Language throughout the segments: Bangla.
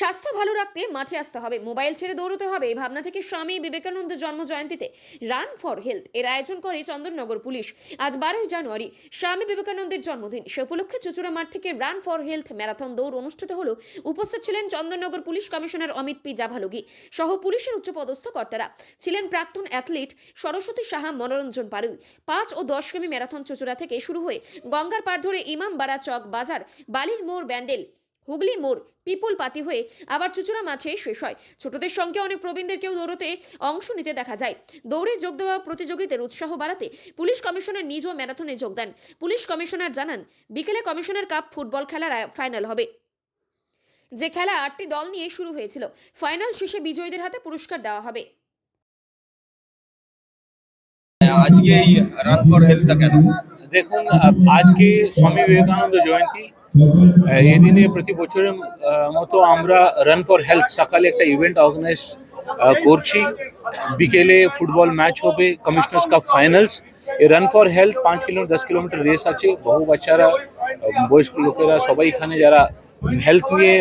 স্বাস্থ্য ভালো রাখতে মাঠে আসতে হবে, মোবাইল ছেড়ে দৌড়তে হবে। এই ভাবনা থেকে স্বামী বিবেকানন্দ জন্ম জয়ন্তীতে রান ফর হেলথ এর আয়োজন করে চন্দননগর পুলিশ। আজ বারোই জানুয়ারি, স্বামী বিবেকানন্দের জন্মদিন। সে উপলক্ষে চুচুড়া মাঠ থেকে রান ফর হেলথ ম্যারাথন দৌড় অনুষ্ঠিত হলো। উপস্থিত ছিলেন Chandannagar police commissioner Amit P Javalagi সহ পুলিশের উচ্চপদস্থ কর্তারা। ছিলেন প্রাক্তন অ্যাথলিট সরস্বতী সাহা মনোরঞ্জন পারুই। পাঁচ ও দশ কিমি ম্যারাথন চুচুড়া থেকে শুরু হয়ে গঙ্গার পাড় ধরে ইমাম ইমামবাড়া চক বাজার, বালির মোড় ব্যান্ডেল হুগলি মোড় পিপুল পাতি হয়ে আবার চুচুড়া মাঠে শেষ হয়। ছোটদের সঙ্গে অনেক প্রবীণদেরকেও দৌড়তে অংশ নিতে দেখা যায়। দৌড়ে যোগ দেওয়া প্রতিযোগীদের উৎসাহ বাড়াতে পুলিশ কমিশনার নিজও ম্যারাথনে যোগ দেন। পুলিশ কমিশনার জানান বিকেলে কমিশনার কাপ ফুটবল খেলার ফাইনাল হবে। যে খেলা আটটি দল নিয়ে শুরু হয়েছিল ফাইনাল শেষে বিজয়ীদের হাতে পুরস্কার দেওয়া হবে। আজকে রান ফর হেলথটা কেন? দেখুন আজকে স্বামী বিবেকানন্দ জয়ন্তী। এই দিনে প্রতি বছরের মতো আমরা রান ফর হেলথ সকালে একটা ইভেন্ট অর্গানাইজ করছি। বিকেলে ফুটবল ম্যাচ হবে কমিশনার্স কাপ ফাইনালস এই রান ফর হেলথ পাঁচ কিলোমিটার দশ কিলোমিটার রেস আছে। বহু বাচ্চারা বয়স্ক লোকেরা সবাই এখানে যারা হেলথ নিয়ে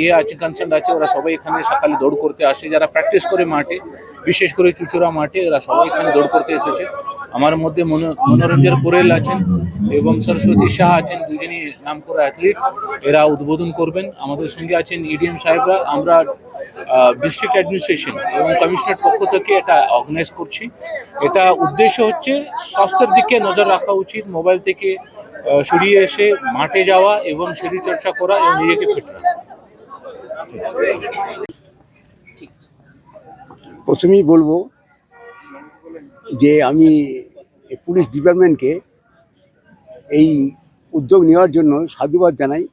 ইয়ে আছে কনসার্ন আছে, ওরা সবাই এখানে সকালে দৌড় করতে আসে। যারা প্র্যাকটিস করে মাঠে, বিশেষ করে চুচুড়া মাঠে এরা সবাই এখানে দৌড় করতে এসেছে। আমার মধ্যে মনো- মনোরঞ্জন পোরেল আছেন এবং সরস্বতী শাহ আছেন, দুজনই নাম করা অ্যাথলিট এরা উদ্বোধন করবেন। আমাদের সঙ্গে আছেন ইডিএম সাহেবরা। আমরা ডিস্ট্রিক্ট অ্যাডমিনিস্ট্রেশন এবং কমিশনার পক্ষ থেকে এটা অর্গানাইজ করছি। এটা উদ্দেশ্য হচ্ছে স্বাস্থ্যের দিকে নজর রাখা উচিত মোবাইল থেকে সরিয়ে এসে মাঠে যাওয়া এবং শরীর চর্চা করা এবং নিজেকে ফিট রাখা। প্রথমেই বলব যে আমি পুলিশ ডিপার্টমেন্টকে এই উদ্যোগ নেওয়ার জন্য সাধুবাদ জানাই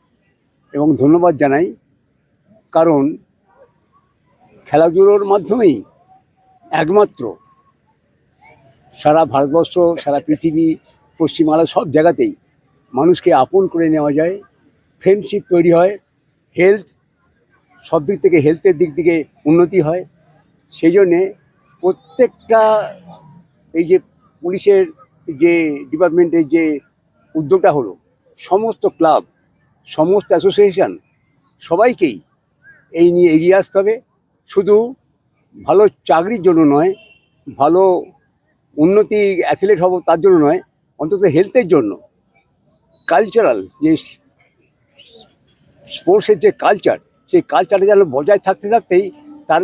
এবং ধন্যবাদ জানাই। কারণ খেলাধুলোর মাধ্যমেই একমাত্র সারা ভারতবর্ষ, সারা পৃথিবী, পশ্চিমবাংলা সব জায়গাতেই মানুষকে আপন করে নেওয়া যায়। ফ্রেন্ডশিপ তৈরি হয় হেলথ সব দিক থেকে হেলথের দিক থেকে উন্নতি হয়। সেই জন্যে প্রত্যেকটা এই যে পুলিশের যে ডিপার্টমেন্টের যে উদ্যোগটা হলো, সমস্ত ক্লাব, সমস্ত অ্যাসোসিয়েশন সবাইকেই এই নিয়ে এগিয়ে আসতে হবে। শুধু ভালো চাকরির জন্য নয়, ভালো উন্নতি অ্যাথলেট হব তার জন্য নয়, অন্তত হেলথের জন্য। কালচারাল যে স্পোর্টসের যে কালচার, সেই কালচারটা যেন বজায় থাকতে থাকতেই তার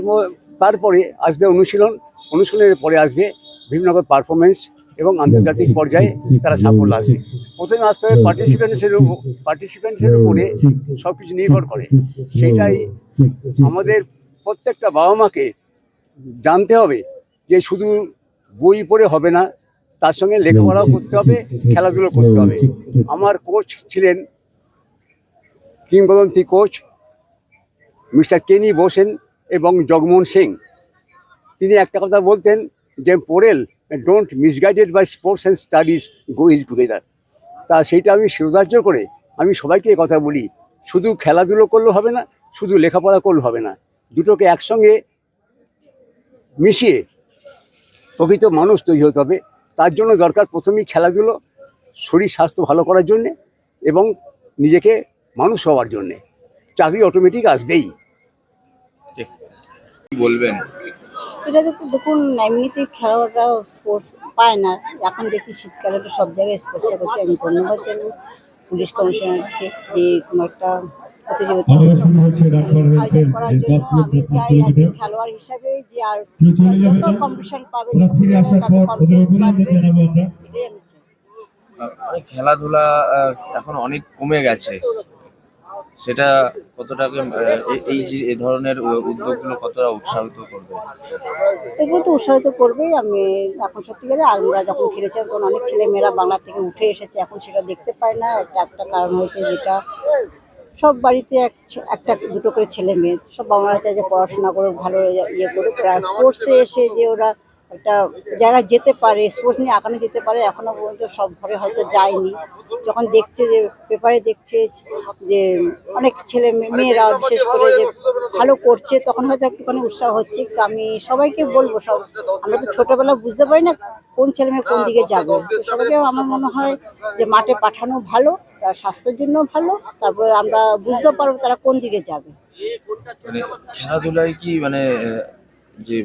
তারপরে আসবে অনুশীলন, অনুশীলনের পরে আসবে বিভিন্ন রকম পারফরমেন্স এবং আন্তর্জাতিক পর্যায়ে তারা সাফল্য আসবে। প্রথমে আসতে হবে পার্টিসিপেন্টসের উপর। পার্টিসিপেন্টসের উপরে সব কিছু নির্ভর করে। সেটাই আমাদের প্রত্যেকটা বাবা মাকে জানতে হবে যে শুধু বই পড়ে হবে না তার সঙ্গে লেখাপড়াও করতে হবে খেলাধুলো করতে হবে। আমার কোচ ছিলেন কিংবদন্তি কোচ মিস্টার কেনি বোসেন এবং জগমোহন সিং। তিনি একটা কথা বলতেন যে Porel don't misguided by sports and studies go ill together তা সেইটা আমি শ্রদ্ধার্য করে আমি সবাইকে কথা বলি। শুধু খেলাধুলো করলে হবে না, শুধু লেখাপড়া করলে হবে না। দুটোকে একসঙ্গে মিশিয়ে প্রকৃত মানুষ তৈরি হতে হবে। তার জন্য দরকার প্রথমেই খেলাধুলো, শরীর, স্বাস্থ্য ভালো করার জন্যে এবং নিজেকে মানুষ হওয়ার জন্যে। চাকরি অটোমেটিক আসবেই। বলবেন? এটা দেখুন দেখুন এমনিতেই খেলোয়াড়রা স্পোর্টস পায় না। এখন দেখছি শীতকালে তো সব জায়গায় স্পোর্টসটা করছে। আমি ধন্যবাদ জানাই পুলিশ কমিশনারকে যে কোনো একটা আয়োজন করার জন্য চাই খেলোয়াড় হিসাবে যে আর যত কম্পিটিশন পাবে তাতে কনফিডেন্স বাড়বে এটাই আমি চাই। খেলাধুলা আহ, এখন অনেক কমে গেছে। সেটা কতটাকে এই- যে ধরনের উদ্যোগগুলো কতটা উৎসাহিত করবে? এগুলো তো উৎসাহিত করবেই। আমি এখন সত্যি সত্যিকারে আমরা যখন খেলেছি, তখন অনেক ছেলে মেয়েরা বাংলা থেকে উঠে এসেছে। এখন সেটা দেখতে পায় না। একটা একটা কারণ হয়েছে যেটা, সব বাড়িতে এক, একটা, দুটো করে ছেলে মেয়ে সব বাংলা চায় যে পড়াশোনা করে ভালো ইয়ে আর স্পোর্টসে এসে যে ওরা একটা জায়গায় যেতে পারে স্পোর্টস নিয়ে আগানো যেতে পারে, এখনও পর্যন্ত সব ঘরে হয়তো যায়নি। যখন দেখছে যে পেপারে দেখছে যে, অনেক ছেলে মেয়ে- মেয়েরা বিশেষ করে যে ভালো করছে, তখন হয়তো একটুখানি উৎসাহ হচ্ছে। আমি সবাইকে বলব সব, আমরা তো ছোটবেলা বুঝতে পারি না কোন ছেলে মেয়ে কোন দিকে যাবে। সবাইকে আমার মনে হয় যে, মাঠে পাঠানো ভালো, তার স্বাস্থ্যের জন্য ভালো, তারপরে আমরা বুঝতে পারব তারা কোন দিকে যাবে। মানে খেলাধুলায় কি মানে যে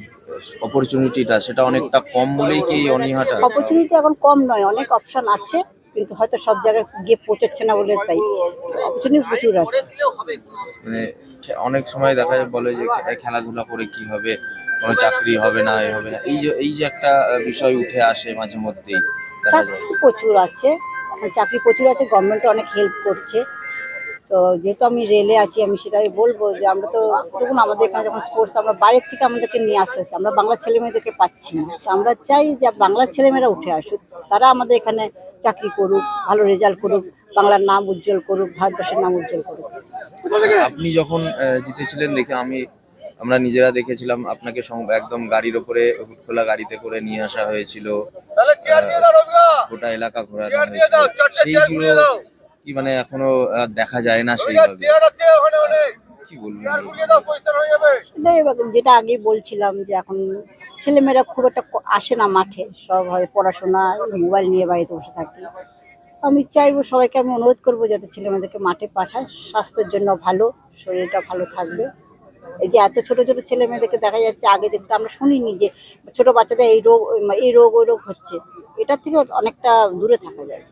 অপরচুনিটিটা সেটা অনেকটা কম বলেই কি অনীহাটা? অপরচুনিটি এখন কম নয় অনেক অপশন আছে কিন্তু হয়তো সব জায়গায় গিয়ে পৌঁছাচ্ছে না বলে তাই। অপরচুনিটি প্রচুর আছে। মানে অনেক সময় দেখা যায় বলে যে খেলাধুলা করে কি হবে? কোনো চাকরি হবে না এ হবে না। এই যে এই যে একটা বিষয় উঠে আসে মাঝে মধ্যেই দেখা যায়। প্রচুর আছে চাকরি প্রচুর আছে গভর্নমেন্ট অনেক হেল্প করছে। তো যেহেতু আমি রেলে আছি আমি সেটাই বলব যে আমরা তো দেখুন আমাদের এখানে যখন স্পোর্টস আমরা বাইরের থেকে আমাদেরকে নিয়ে আসতে হচ্ছে আমরা বাংলার ছেলে মেয়েদেরকে পাচ্ছি না। তো আমরা চাই যে বাংলার ছেলেমেয়েরা উঠে আসুক তারা আমাদের এখানে চাকরি করুক ভালো রেজাল্ট করুক বাংলার নাম উজ্জ্বল করুক ভারতবর্ষের নাম উজ্জ্বল করুক। আপনি যখন আহ, জিতেছিলেন দেখে আমি আমরা নিজেরা দেখেছিলাম আপনাকে একদম গাড়ির ওপরে খোলা গাড়িতে করে নিয়ে আসা হয়েছিল। গোটা এলাকা ঘোরানো হয়েছিল। সেইগুলো কি মানে এখনও দেখা যায় না সেইভাবে? কি সেটাই যেটা আগে বলছিলাম যে এখন ছেলেমেয়েরা খুব একটা আসে না মাঠে সব হয় পড়াশোনা মোবাইল নিয়ে বাড়িতে বসে থাকে। আমি চাইব সবাইকে আমি অনুরোধ করব যাতে ছেলেমেয়েদেরকে মাঠে পাঠায় স্বাস্থ্যের জন্য ভালো শরীরটা ভালো থাকবে। এই যে এত ছোট ছোট ছেলে মেয়েদেরকে দেখা যাচ্ছে আগে দেখতে আমরা শুনিনি যে ছোট বাচ্চাদের এই রোগ এই রোগ ওই রোগ হচ্ছে। এটার থেকে অনেকটা দূরে থাকা যায়।